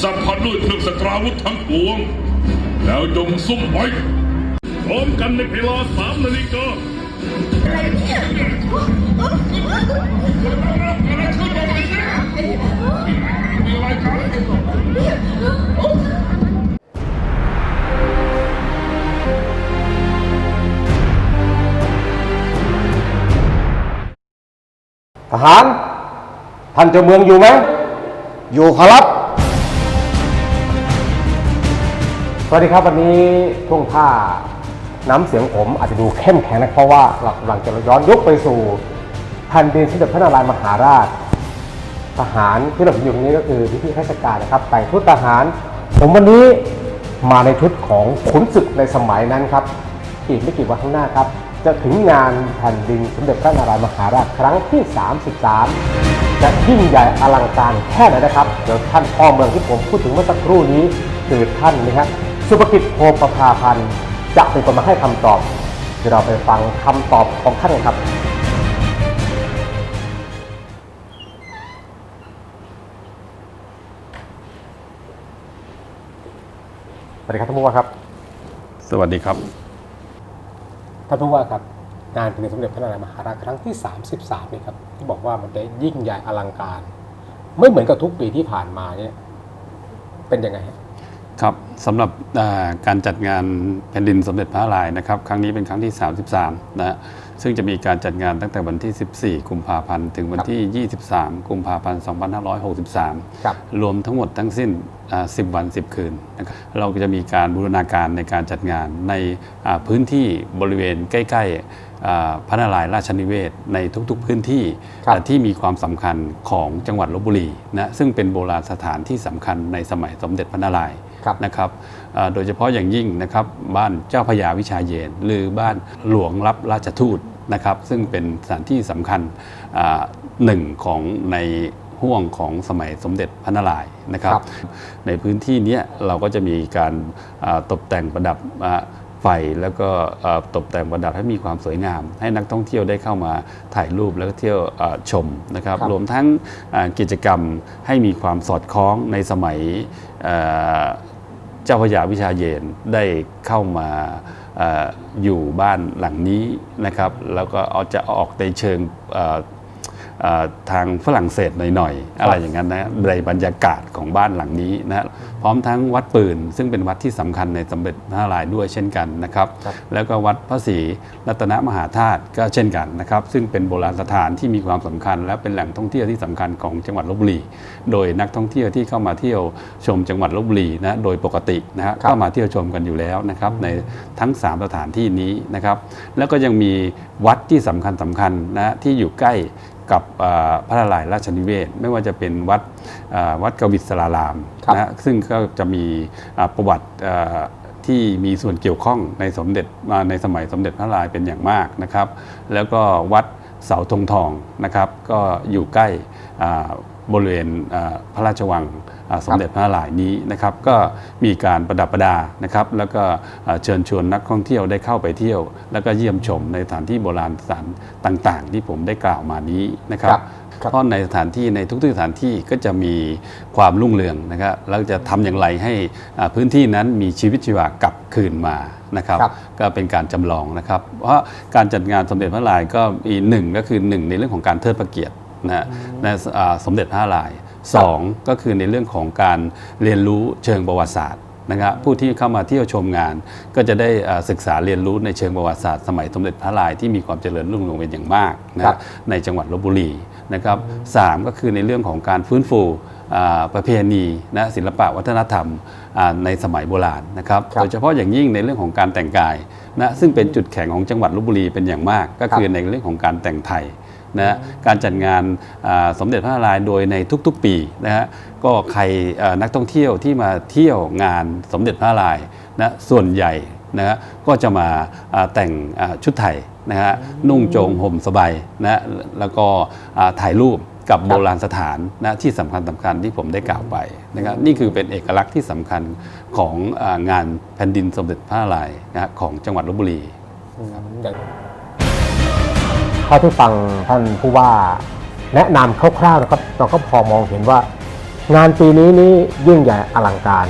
ซับพลด้วยเครื่องสตราวุธทั้งปวง แล้วจงซุ่มไว้พร้อมกันในเวลาสามนาฬิกาทหาร ท่านเจ้าเมืองอยู่ไหม อยู่ครับ สวัสดีครับวันนี้ท่วงท่าน้ำเสียงผมอาจจะดูเข้มแข็งนะเพราะว่าเรากำลังจะย้อนยุคไปสู่แผ่นดินสมเด็จพระนารายณ์มหาราช ทหารที่เราเห็นอยู่ตรงนี้ก็คือพี่พี่ๆข้าราชการนะครับแต่งชุดทหาร ผมวันนี้มาในชุดของขุนศึกในสมัยนั้นครับ อีกไม่กี่วันข้างหน้าครับ จะถึงงานแผ่นดินสมเด็จพระนารายณ์มหาราชครั้งที่ 33 จะยิ่งใหญ่อลังการแค่ไหนนะครับเดี๋ยวท่านพ่อเมืองที่ผมพูดถึงเมื่อสักครู่นี้คือท่านนะครับ สุภกิจโพประภาพันธ์จะเป็นคนมาให้คำตอบเดี๋ยวเราไปฟังคำตอบของท่านกันครับ สวัสดีครับท่านผู้ว่าครับ สวัสดีครับ ท่านผู้ว่าครับงานแผ่นดินสมเด็จพระนารายณ์มหาราชครั้งที่ 33นี่ครับที่บอกว่ามันได้ยิ่งใหญ่อลังการ ไม่เหมือนกับทุกปีที่ผ่านมาเนี่ยเป็นยังไงฮะ ครับสำหรับอ่าการจัดงานแผ่นดินสมเด็จพระนารายณ์นะครับครั้งนี้เป็นครั้งที่ 33นะฮะซึ่งจะมีการจัดงานตั้งแต่วันที่ 14 กุมภาพันธ์ ถึงวันที่ 23 กุมภาพันธ์ 2563ครับรวมทั้งหมดทั้งสิ้นอ่า10 วัน 10 คืนนะครับเราก็จะมีการบูรณาการในการจัดงานในอ่าพื้นที่บริเวณใกล้ๆอ่าพระนารายณ์ราชนิเวศน์ในทุกๆพื้นที่ครับอ่าที่มีความสำคัญของจังหวัดลบบุรีนะซึ่งเป็นโบราณสถานที่สำคัญในสมัยสมเด็จพระนารายณ์ครับ นะครับอ่าโดยเฉพาะอย่างยิ่งนะครับบ้านเจ้าพระยาวิชาเยน หรือบ้านหลวงรับราชทูตนะครับซึ่งเป็นสถานที่สำคัญอ่าหนึ่งของในห่วงของสมัยสมเด็จพระนารายณ์นะครับครับในพื้นที่เนี้ยเราก็จะมีการอ่าตกแต่งประดับอ่า ไฟแล้วก็อ่าตกแต่งประดับให้มีความสวยงาม ให้นักท่องเที่ยวได้เข้ามาถ่ายรูปแล้วก็เที่ยวอ่าชมนะครับครับรวมทั้งอ่ากิจกรรมให้มีความสอดคล้องในสมัยอ่าเจ้าพระยาวิชาเยนได้เข้ามาอ่าอยู่บ้านหลังนี้นะครับแล้วก็เอาจะออกในเชิงอ่าอ่า ทางฝรั่งเศสหน่อยๆอะไรอย่างนั้นนะในบรรยากาศของบ้านหลังนี้นะพร้อมทั้งวัดปืน ซึ่งเป็นวัดที่สำคัญในสมเด็จพระนารายณ์ด้วยเช่นกันนะครับครับแล้วก็วัดพระศรีรัตนมหาธาตุก็เช่นกันนะครับ ซึ่งเป็นโบราณสถานที่มีความสำคัญ และเป็นแหล่งท่องเที่ยวที่สำคัญของจังหวัดลบบุรี โดยนักท่องเที่ยวที่เข้ามาเที่ยวชมจังหวัดลบบุรีนะโดยปกตินะฮะครับก็มาเที่ยวชมกันอยู่แล้วนะครับในทั้ง 3 สถานที่นี้นะครับแล้วก็ยังมีวัดที่สำคัญสำคัญนะที่อยู่ใกล้ กับอ่าพระนารายณ์ราชนิเวศน์ไม่ว่าจะเป็นวัดอ่าวัดกวิศรารามครับนะฮะซึ่งก็จะมีอ่าประวัติอ่าที่มีส่วนเกี่ยวข้องในสมเด็จมาในสมัยสมเด็จพระนารายณ์เป็นอย่างมากนะครับ แล้วก็วัดเสาธงทองนะครับ ก็อยู่ใกล้อ่า บริเวณอ่าพระราชวังอ่าสมเด็จพระนารายณ์นี้นะครับ ก็มีการประดับประดานะครับ แล้วก็อ่าเชิญชวนนักท่องเที่ยวได้เข้าไปเที่ยว แล้วก็เยี่ยมชมในสถานที่โบราณสถานต่าง ๆ ที่ผมได้กล่าวมานี้นะครับครับครับเพราะในสถานที่ในทุกๆสถานที่ก็จะมีความรุ่งเรืองนะครับแล้วจะทำอย่างไรให้อ่าพื้นที่นั้นมีชีวิตชีวากลับคืนมานะครับครับก็เป็นการจำลองนะครับ เพราะการจัดงานสมเด็จพระนารายณ์ก็มีหนึ่งก็คือหนึ่งในเรื่องของการเทิดพระเกียรติ นะฮะในอ่าสมเด็จพระนารายณ์สองก็คือในเรื่องของการเรียนรู้เชิงประวัติศาสตร์นะครับผู้ที่เข้ามาเที่ยวชมงาน ก็จะได้อ่าศึกษาเรียนรู้ในเชิงประวัติศาสตร์สมัยสมเด็จพระนารายณ์ที่มีความเจริญรุ่งเรืองเป็นอย่างมากนะคครัรับบในจังหวัดลบบุรีนะครับสามก็คือในเรื่องของการฟื้นฟูอ่าประเพณีนะศิลปะวัฒนธรรมอ่าในสมัยโบราณนะครับครับโดยเฉพาะอย่างยิ่งในเรื่องของการแต่งกายนะซึ่งเป็นจุดแข็งของจังหวัดลบบุรีเป็นอย่างมาก ก็คือในเรื่องของการแต่งไทย นะการจัดงานสมเด็จพระนารายณ์โดยในทุกๆปีนะฮะก็ใครนักท่องเที่ยวที่มาเที่ยวงานสมเด็จพระนารายณ์นะส่วนใหญ่นะฮะก็จะมาแต่งชุดไทยนะฮะนุ่งโจงห่มสบายนะแล้วก็ถ่ายรูปกับโบราณสถานนะที่สำคัญสำคัญที่ผมได้กล่าวไปนะครับนี่คือเป็นเอกลักษณ์ที่สำคัญของงานแผ่นดินสมเด็จพระนารายณ์นะของจังหวัดลบบุรีอย่าง เท่าที่ฟังท่านผู้ว่าแนะนำคร่าวๆนะครับเราก็พอมองเห็นว่า งานปีนี้นี่ยิ่งใหญ่อลังการ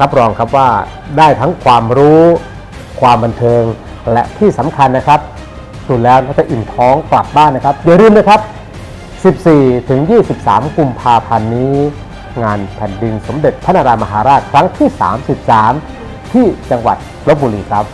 รับรองครับว่าได้ทั้งความรู้ ความบันเทิงและที่สำคัญนะครับสุดแล้วน่าจะอิ่มท้องกลับบ้านนะครับอย่าลืมนะครับ 14 ถึง 23 กุมภาพันธ์นี้ งานแผ่นดินสมเด็จพระนารายมหาราชครั้งที่ 33 ที่จังหวัดลบบุรีครับ